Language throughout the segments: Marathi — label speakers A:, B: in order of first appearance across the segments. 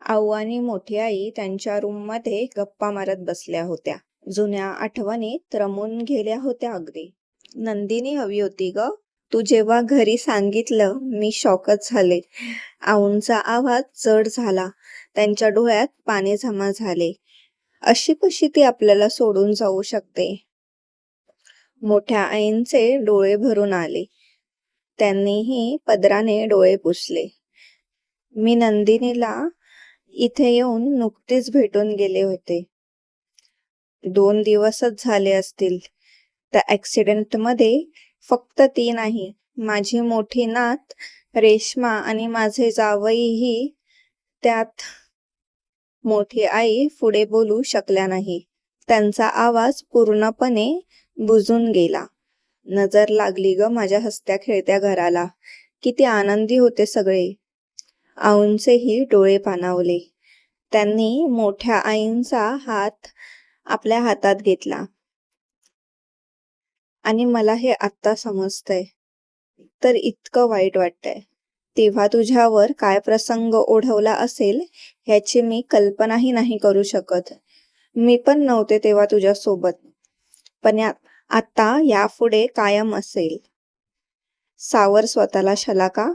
A: आऊ आणि मोठी आई त्यांच्या रूममध्ये गप्पा मारत बसल्या होत्या. जुन्या आठवणीत रमून गेल्या होत्या अगदी. नंदिनी हवी होती ग. तू जेव्हा घरी सांगितलं मी शॉकच झाले. आऊंचा आवाज जड झाला. त्यांच्या डोळ्यात पाणी जमा झाले. अशी कशी ती आपल्याला सोडून जाऊ शकते? मोठ्या आईंचे डोळे भरून आले. त्यांनीही पदराने डोळे पुसले. मी नंदिनीला इथे येऊन नुकतीच भेटून गेले होते. दोन दिवसच झाले असतील. त्या ऍक्सिडेंटमध्ये फक्त ती नाही, माझी मोठी नात रेश्मा आणि माझे जावईही त्यात. मोठी आई पुढे बोलू शकल्या नाही. त्यांचा आवाज पूर्णपणे बुजून गेला. नजर लागली ग माझ्या हसत्या खेळत्या घराला. किती आनंदी होते सगळे. आऊंचेही डोळे पाणावले. त्यांनी मोठ्या आईंचा हात आपल्या हातात घेतला. आणि मला हे आत्ता समजतंय. तर इतकं वाईट वाटतंय. तेव्हा तुझ्यावर काय प्रसंग ओढवला असेल ह्याची मी कल्पनाही नाही करू शकत. मी पण नव्हते तेव्हा तुझ्यासोबत. पण आता यापुढे कायम असेल. सावर स्वतःला शलाका.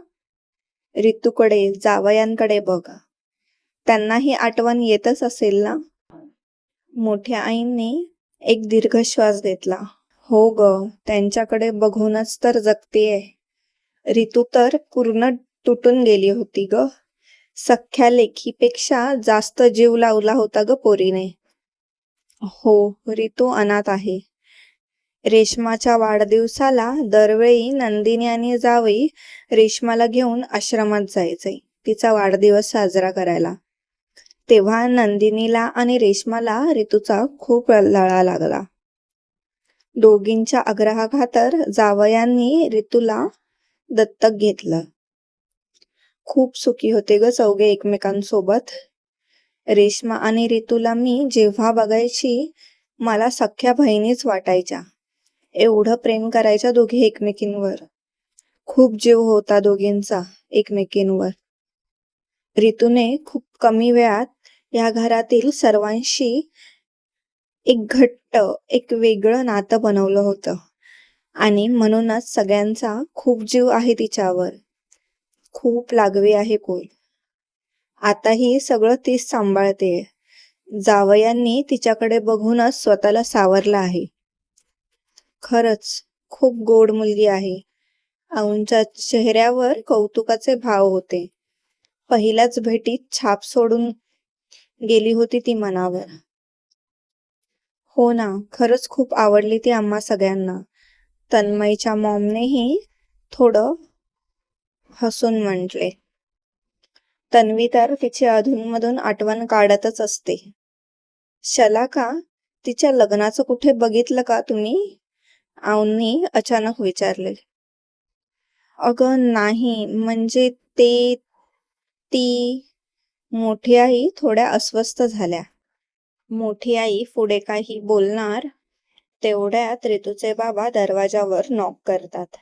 A: रितूकडे, जावयांकडे बघा त्यांनाही आठवण येतच असेल ना? मोठ्या आईंनी एक दीर्घ श्वास घेतला. हो ग, त्यांच्याकडे बघूनच तर जगतेय. रितू तर पूर्ण तुटून गेली होती ग. सख्ख्या लेखीपेक्षा जास्त जीव लावला होता ग पोरीने. हो, रितू अनाथ आहे. रेश्माच्या वाढदिवसाला दरवेळी नंदिनी आणि जावई रेश्माला घेऊन आश्रमात जायचे तिचा वाढदिवस साजरा करायला. तेव्हा नंदिनीला आणि रेश्माला ऋतूचा खूप लळा लागला. दोघींच्या आग्रहाखातर जावयांनी ऋतूला दत्तक घेतलं. खूप सुखी होते ग चौघे एकमेकांसोबत. रेश्मा आणि ऋतूला मी जेव्हा बघायची मला सख्ख्या बहिणीच वाटायच्या. एवढं प्रेम करायच्या दोघी एकमेकींवर. खूप जीव होता दोघींचा एकमेकींवर. रितूने खूप कमी वेळात या घरातील सर्वांशी एक घट्ट, एक वेगळं नातं बनवलं होतं. आणि म्हणूनच सगळ्यांचा खूप जीव आहे तिच्यावर. खूप लागवी आहे कोल. आताही सगळं तीच सांभाळते जावयांनी तिच्याकडे बघूनच स्वतःला सावरलं आहे. खरंच खूप गोड मुलगी आहे. औंच्या चेहऱ्यावर कौतुकाचे भाव होते. पहिल्याच भेटीत छाप सोडून गेली होती ती मनावर. हो ना, खरंच खूप आवडली ती आम्हा सगळ्यांना. तन्मयच्या मॉमनेही थोडं हसून म्हटले. तन्वी तर तिची अधूनमधून आठवण काढतच असते. शला का तिच्या लग्नाचं कुठे बघितलं का तुम्ही? आऊंनी अचानक विचारले. अगं नाही, म्हणजे ते ती मोठी आई थोड्या अस्वस्थ झाल्या. मोठी आई पुढे काही बोलणार तेवढ्यात रितूचे बाबा दरवाजावर नॉक करतात.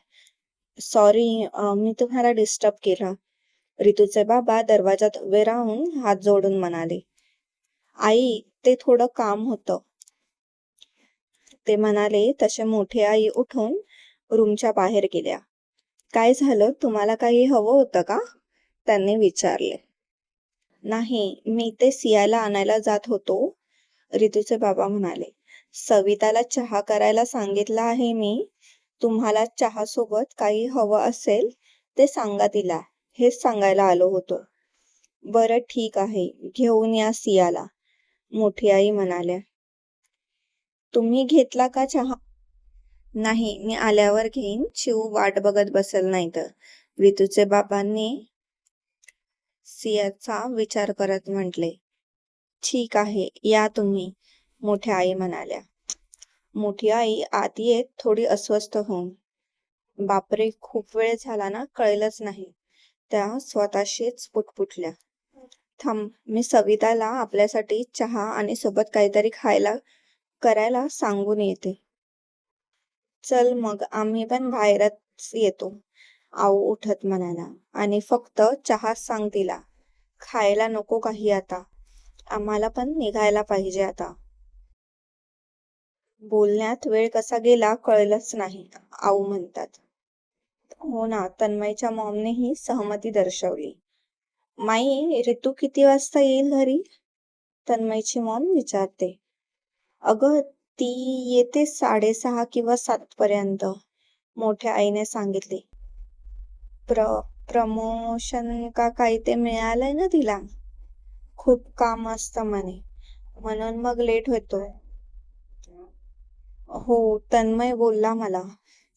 A: सॉरी, मी तुम्हाला डिस्टर्ब केलं. रितूचे बाबा दरवाजात उभे राहून हात जोडून म्हणाले. आई, ते थोडं काम होतं. ते म्हणाले तसे मोठी आई उठून रूमच्या बाहेर गेल्या. काय झालं, तुम्हाला काही हवं होतं का? त्यांनी विचारले. नाही, मी ते सियाला आणायला जात होतो, रितूचे बाबा म्हणाले. सविताला चहा करायला सांगितलं आहे मी. तुम्हाला चहासोबत काही हवं असेल ते सांगा तिला, हेच सांगायला आलो होतो. बरं ठीक आहे, घेऊन या सियाला, मोठी आई म्हणाल्या. तुम्ही घेतला का चहा? नाही, मी आल्यावर घेईन. शिव वाट बघत बसेल नाहीतर, रितूचे बाबांनी सियाचा विचार करत म्हटले. ठीक आहे, या तुम्ही, मोठ्या आई म्हणाल्या. मोठी आई आत येत थोडी अस्वस्थ होऊन. बापरे, खूप वेळ झाला ना, कळलंच नाही. त्या स्वतःशीच पुटपुटल्या. थांब, मी सविताला आपल्यासाठी चहा आणि सोबत काहीतरी खायला करायला सांगून येते. चल मग, आम्ही पण बाहेरच येतो, आऊ उठत म्हणाला. आणि फक्त चहा सांग तिला. खायला नको काही आता. आम्हाला पण निघायला पाहिजे आता. बोलण्यात वेळ कसा गेला कळलंच नाही आऊ म्हणतात. हो ना तन्मयच्या मॉमनेही सहमती दर्शवली. माई ऋतू किती वाजता येईल घरी? तन्मयची मॉम विचारते. अगं ती येते साडेसहा किंवा सात पर्यंत मोठ्या आईने सांगितले. प्र प्रमोशन का काही ते मिळालंय ना तिला? खूप काम असतं म्हणे. म्हणून मग लेट होतो. हो तन्मय बोलला मला.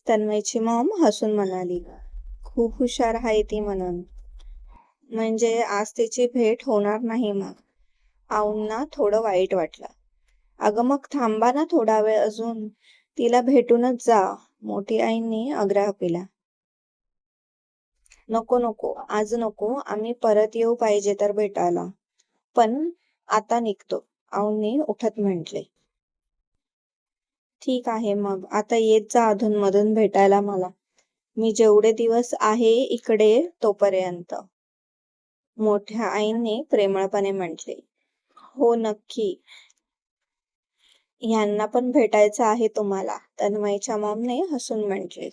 A: तन्मयची मॉम हसून म्हणाली. खूप हुशार आहे ती म्हणून. म्हणजे आज तिची भेट होणार नाही मग. आऊंना थोडं वाईट वाटलं. अगं मग थांबा ना थोडा वेळ अजून. तिला भेटूनच जा. मोठी आईंनी आग्रह केला. नको नको. आज नको. आम्ही परत येऊ पाहिजे तर भेटायला. पण आता निघतो. आऊंनी उठत म्हटले. ठीक आहे मग. आता येत जा अधून मधून भेटायला मला. मी जेवढे दिवस आहे इकडे तोपर्यंत. मोठ्या आईंनी प्रेमळपणे म्हटले. हो नक्की. यांना पण भेटायचं आहे तुम्हाला. तन्मयच्या मॉमने हसून म्हटले.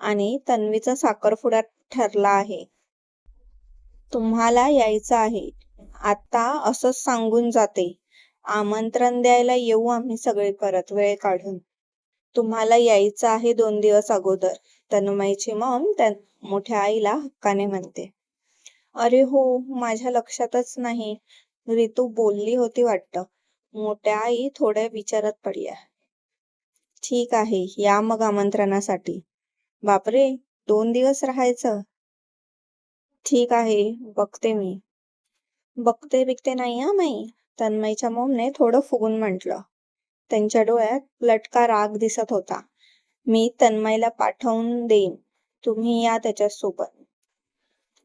A: आणि तन्वीचा साखरपुडा ठरला आहे. तुम्हाला यायचं आहे. आता असंच सांगून जाते. आमंत्रण द्यायला येऊ आम्ही सगळे परत वेळ काढून. तुम्हाला यायचं आहे दोन दिवस अगोदर. तन्मयची मॉम त्या मोठ्या आईला हक्काने म्हणते. अरे हो माझ्या लक्षातच नाही. ऋतू बोलली होती वाटतं. मोठ्या आई थोड्या विचारात पडल्या. ठीक आहे या मग आमंत्रणासाठी. बापरे दोन दिवस राहायचं? ठीक आहे बघते मी. बघते बिकते नाही हा माई. तन्मयच्या मोमने थोडं फुगून म्हटलं. त्यांच्या डोळ्यात लटका राग दिसत होता. मी तन्मयला पाठवून देईन. तुम्ही या त्याच्यासोबत.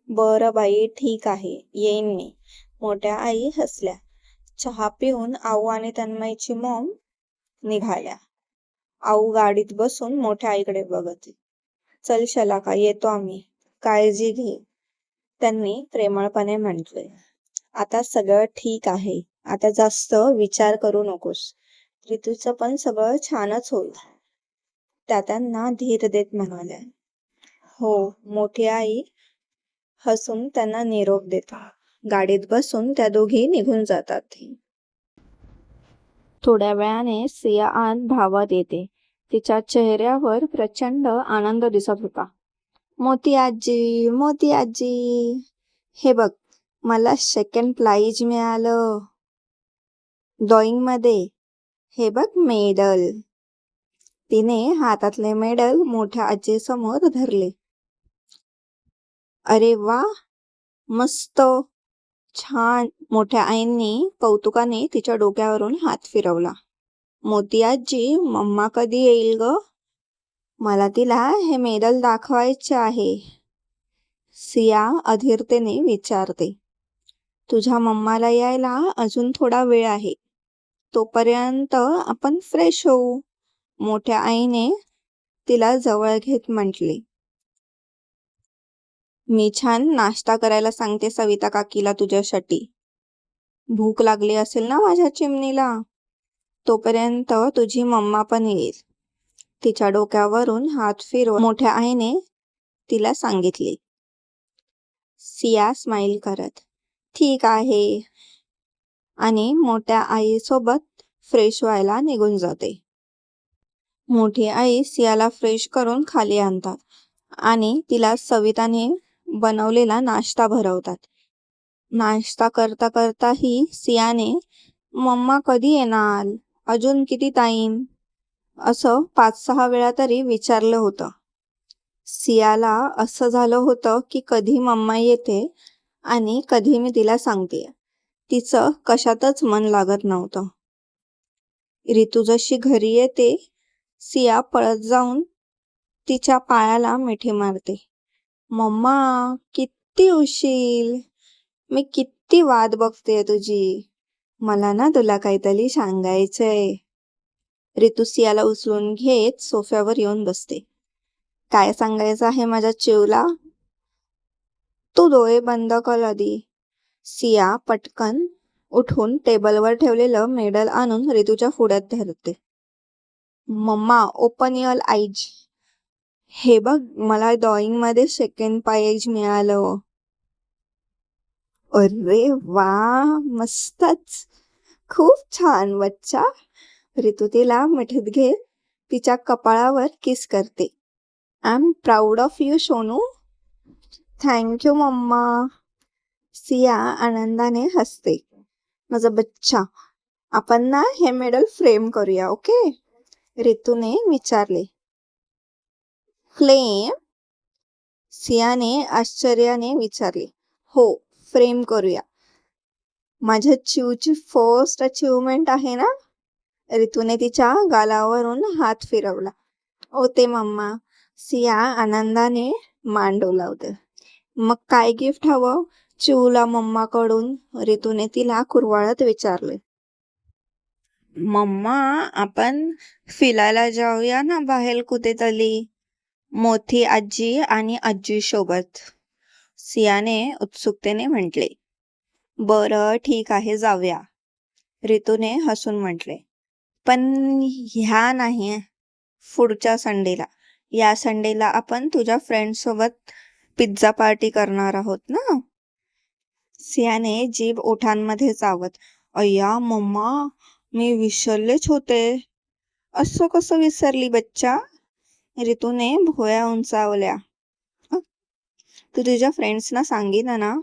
A: बरं बाई ठीक आहे. येईन मी. मोठ्या आई हसल्या. चहा पिऊन आऊ आणि तन्मयची मॉम निघाल्या. आऊ गाडीत बसून मोठ्या आईकडे बघत. चल शलाका येतो आम्ही. काळजी घे. त्यांनी प्रेमळपणे म्हटले. आता सगळं ठीक आहे. आता जास्त विचार करू नकोस. ऋतूचं पण सगळं छानच होईल. त्या त्यांना धीर देत म्हणाल्या. हो मोठी आई हसून त्यांना निरोप देता. गाडीत बसून त्या दोघी निघून जातात. थोड्या वेळाने सिया आन धावत येते. तिच्या चेहऱ्यावर प्रचंड आनंद दिसत होता. मोती आजी मोती आजी. हे बघ मला सेकंड प्राइज मिळालं. ड्रॉइंगमध्ये. हे बघ मेडल तिने हातातले मेडल मोठ्या आजी समोर धरले. अरे वा मस्त. छान मोठ्या आईंनी कौतुकाने तिच्या डोक्यावरून हात फिरवला. मोती आजी मम्मा कधी येईल ग? मला तिला हे मेडल दाखवायचे आहे. सिया अधीरतेने विचारते. तुझ्या मम्माला यायला अजून थोडा वेळ आहे. तोपर्यंत आपण फ्रेश होऊ मोठ्या आईने तिला जवळ घेत म्हटले. मी छान नाश्ता करायला सांगते सविता काकीला तुझ्यासाठी. भूक लागली असेल ना माझ्या चिमणीला? तोपर्यंत तुझी मम्मा पण येईल. तिच्या डोक्यावरून हात फिरव मोठ्या आईने तिला सांगितले. सिया स्माईल करत ठीक आहे. आणि मोठ्या आईसोबत फ्रेश व्हायला निघून जाते. मोठी आई सियाला फ्रेश करून खाली आणतात आणि तिला सविताने बनवलेला नाश्ता भरवतात. नाश्ता करता करता ही सियाने मम्मा कधी येणार? अजून किती टाईम? असं पाच सहा वेळा तरी विचारलं होतं. सियाला असं झालं होतं की कधी मम्मा येते आणि कधी मी तिला सांगते. तिचं कशातच मन लागत नव्हतं. ऋतू जशी घरी येते सिया पळत जाऊन तिच्या पायाला मिठी मारते. मम्मा किती उशील मी किती वाट बघते तुझी. मला ना तुला काहीतरी सांगायचंय. रितू सियाला उचलून घेत सोफ्यावर येऊन बसते. काय सांगायचं आहे माझ्या चिवला? तू डोळे बंद कर आधी. सिया पटकन उठून टेबलवर ठेवलेलं मेडल आणून रितूच्या फुड्यात धरते. मम्मा ओपन युअर आईज हे बघ मला ड्रॉइंगमध्ये सेकंड पायज मिळालं हो. अरे वा मस्तच. खूप छान बच्चा. रितू तिला मिठीत घे. तिच्या कपाळावर किस करते. I am proud of you Sonu thank you mamma. Siya आनंदाने हसते. माझा बच्चा आपण ना हे मेडल फ्रेम करूया ओके रितूने विचारले. फ्लेम सियाने आश्चर्याने विचारले हो फ्रेम करूया. माझ्या चिवची फर्स्ट अचिव्हमेंट आहे ना? रितूने तिच्या गालावरून हात फिरवला. ओ ते मम्मा. सिया आनंदाने मान डोलावते मग काय गिफ्ट हवं? चिवला मम्माकडून रितूने तिला कुरवाळत विचारले. मम्मा आपण फिरायला जाऊया ना बाहेर कुठेतरी मोठी आजी आणि आजी सोबत. सियाने उत्सुकतेने म्हटले बरं ठीक आहे जाऊया. रितूने हसून म्हटले पण ह्या नाही पुढच्या संडेला. या संडेला आपण तुझ्या फ्रेंड सोबत पिझ्झा पार्टी करणार आहोत ना? सियाने जीभ ओठांमध्ये चावत अय्या मम्मा मी विसरलेच होते. असं कसं विसरली बच्चा? रितूने भोया उंचावल्या. तू तुझ्या फ्रेंड्सना सांगितलं ना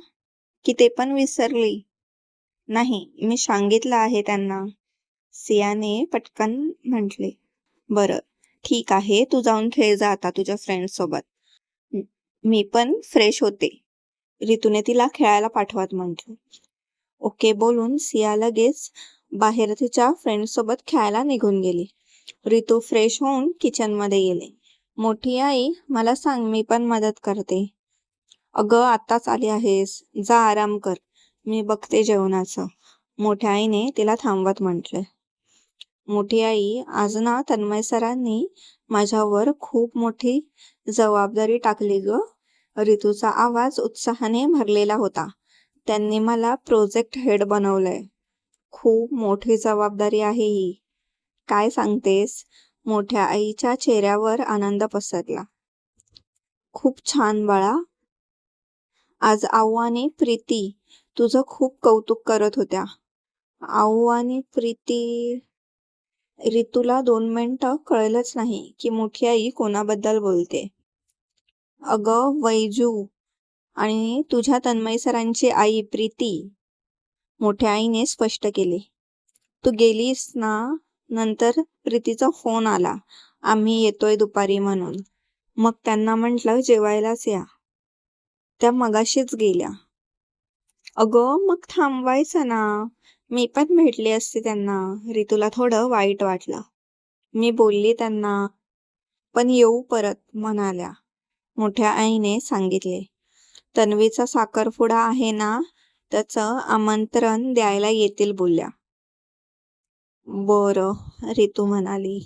A: की ते पण विसरली. नाही मी सांगितलं आहे त्यांना. सियाने पटकन म्हटले. बरं ठीक आहे तू जाऊन खेळ जा आता तुझ्या फ्रेंड्स सोबत. मी पण फ्रेश होते. रितूने तिला खेळायला पाठवत म्हटलं. ओके बोलून सिया लगेच बाहेर तिच्या फ्रेंड सोबत खेळायला निघून गेली. रितू फ्रेश होऊन किचनमध्ये गेले. मोठी आई मला सांग मी पण मदत करते. अगं आत्ताच आली आहेस. जा आराम कर. मी बघते जेवणाचं. मोठ्या आईने तिला थांबवत म्हटले. मोठी आई आज ना तन्मय सरांनी माझ्यावर खूप मोठी जबाबदारी टाकली ग. रितूचा आवाज उत्साहाने भरलेला होता. त्यांनी मला प्रोजेक्ट हेड बनवलंय. खूप मोठी जबाबदारी आहे ही. काय सांगतेस? मोठ्या आईच्या चेहऱ्यावर आनंद पसरला. खूप छान बाळा. आज आऊ आणि प्रीती तुझं खूप कौतुक करत होत्या. आऊ आणि प्रीती रितूला दोन मिनटं कळलंच नाही की मोठी आई कोणाबद्दल बोलते. अगं वैजू आणि तुझ्या तन्मय सरांची आई प्रीती. मोठ्या आईने स्पष्ट केले. तू गेलीस ना? नंतर प्रीतीचा फोन आला. आम्ही येतोय दुपारी म्हणून. मग त्यांना म्हटलं जेवायलाच या. त्या मगाशीच गेल्या. अगं मग थांबवायचं ना. मी पण भेटली असते त्यांना. रितूला थोडं वाईट वाटलं. मी बोलली त्यांना पण येऊ परत म्हणाल्या. मोठ्या आईने सांगितले तन्वीचा साखरपुडा आहे ना त्याचं आमंत्रण द्यायला येतील बोलल्या. बरं रितू म्हणाली.